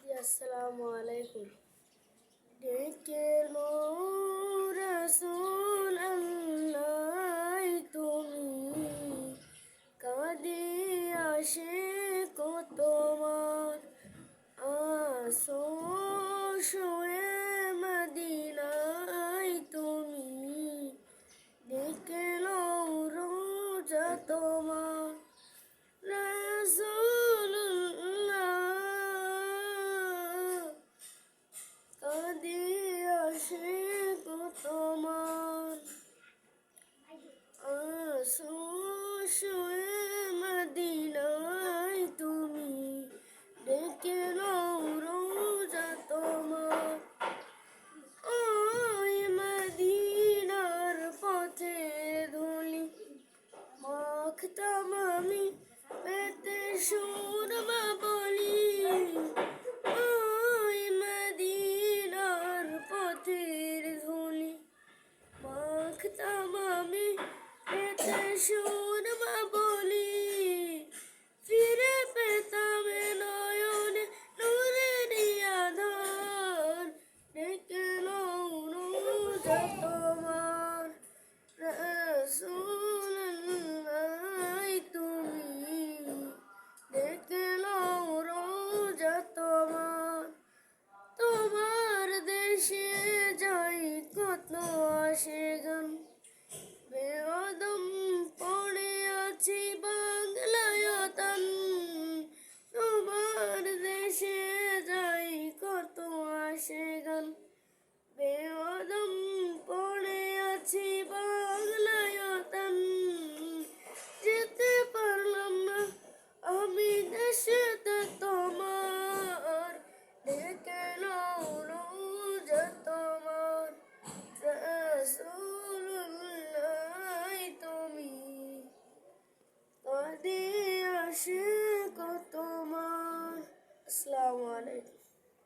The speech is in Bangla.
আসসালামু আলাইকুম। আসে তোমার আসো তুমি ডেকে রোজা তোমার মাখতাম আমি পেতে সুরমা বলি ওই মদিনার পথের ধুলি মাখতাম আমি পেতে সুরমা বলি ফিরে পেতাম নয়নে, নূরের আধার। ডেকে নাও রোজা No.